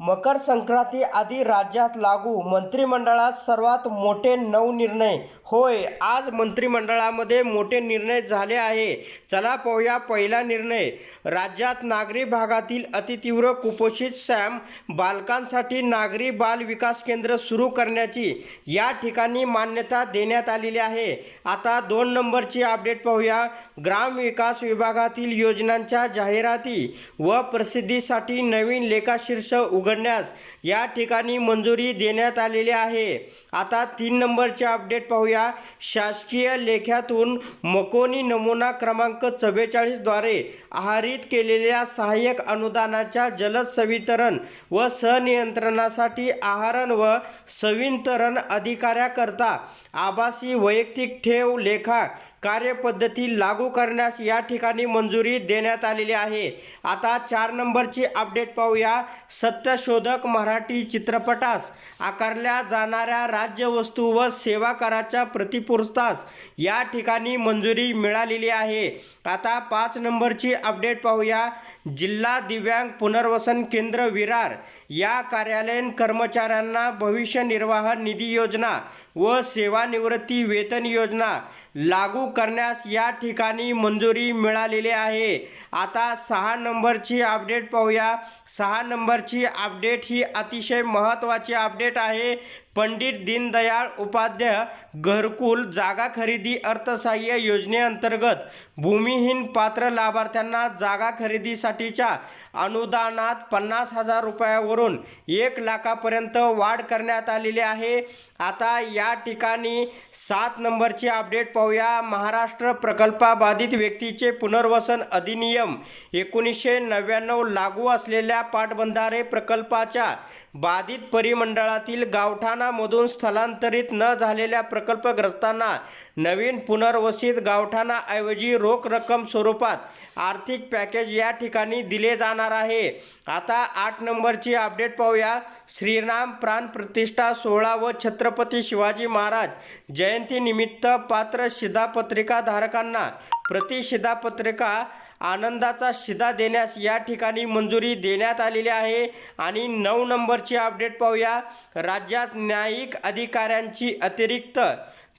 मकर संक्रांती आधी राज्यात लागू. मंत्रिमंडळात सर्वात मोठे नऊ निर्णय. होय आज मंत्रिमंडळामध्ये मोठे निर्णय झाले आहे. चला पाहूया पहिला निर्णय. राज्यात नागरी भागातील अतितीव्र कुपोषित सॅम बालकांसाठी नागरी बाल विकास केंद्र सुरू करण्याची या ठिकाणी मान्यता देण्यात आलेली आहे. आता दोन नंबरची अपडेट पाहूया. ग्रामविकास विभागातील योजनांच्या जाहिराती व प्रसिद्धीसाठी नवीन लेखाशीर्ष उघडण्यास या ठिकाणी मंजुरी देण्यात आलेली आहे. आता तीन नंबरचे अपडेट पाहूया. शासकीय लेख्यातून मकोनी नमुना क्रमांक चव्वेचाळीसद्वारे आहारित केलेल्या सहाय्यक अनुदानाच्या जलद सवितरण व सनियंत्रणासाठी आहारण व सवितरण अधिकाऱ्याकरता आभासी वैयक्तिक ठेव लेखा कार्यपद्धती लागू करण्यास या ठिकाणी मंजुरी देण्यात आलेली आहे. आता चार नंबरची अपडेट पाहूया. सत्यशोधक मराठी चित्रपटास आकारल्या जाणाऱ्या राज्य वस्तू व सेवा कराच्या प्रतिपुरतास या ठिकाणी मंजुरी मिळालेली आहे. आता पाच नंबरची अपडेट पाहूया. जिल्हा दिव्यांग पुनर्वसन केंद्र विरार या कार्यालयीन कर्मचाऱ्यांना भविष्य निर्वाह निधी योजना व सेवानिवृत्ती वेतन योजना लागू करण्यास या ठिकाणी मंजुरी मिळालेली आहे. आता सहा नंबरची अपडेट पाहूया. सहा नंबरची अपडेट ही अतिशय महत्त्वाची अपडेट आहे. पंडित दीनदयाळ उपाध्याय घरकुल जागा खरेदी अर्थसहाय्य योजनेअंतर्गत भूमिहीन पात्र लाभार्थ्यांना जागा खरेदीसाठीच्या अनुदानात पन्नास हजार रुपयावरून एक लाखापर्यंत वाढ करण्यात आलेली आहे. आता या ठिकाणी सात नंबरची अपडेट पाहूया. महाराष्ट्र प्रकल्पाबाधित व्यक्तीचे पुनर्वसन अधिनियम एकोणीसशे नव्याण्णव लागू असलेल्या पाटबंधारे प्रकल्पाच्या बाधित परिमंडळातील गावठाणामधून स्थलांतरित न झालेल्या प्रकल्पग्रस्तांना नवीन पुनर्वसित गावठाणाऐवजी रोख रक्कम स्वरूपात आर्थिक पॅकेज या ठिकाणी दिले जाणार आहे. आता आठ नंबरची अपडेट पाहूया. श्रीराम प्राण प्रतिष्ठा सोहळा व छत्रपती शिवाजी महाराज जयंतीनिमित्त पात्र शिधापत्रिका धारकांना प्रतिशिधापत्रिका आनंदाचा शिदा देण्यास या ठिकाणी मंजुरी देण्यात आलेली आहे. आणि नऊ नंबरची अपडेट पाहूया. राज्यात न्यायिक अधिकाऱ्यांची अतिरिक्त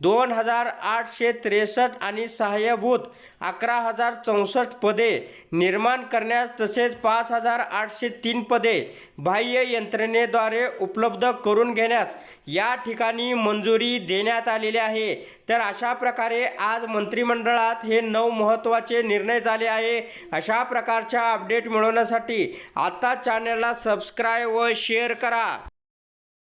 दोन हजार आठशे त्रेसष्ट आणि सहाय्यभूत अकरा हजार चौसष्ट पदे निर्माण करण्यास तसेच पाच हजार आठशे तीन पदे बाह्य यंत्रणेद्वारे उपलब्ध करून घेण्यास या ठिकाणी मंजुरी देण्यात आलेली आहे. तर अशा प्रकारे आज मंत्रिमंडळात हे नऊ महत्त्वाचे निर्णय झाले आहे. अशा प्रकारच्या अपडेट मिळवण्यासाठी आत्ता चॅनलला सबस्क्राईब व शेअर करा.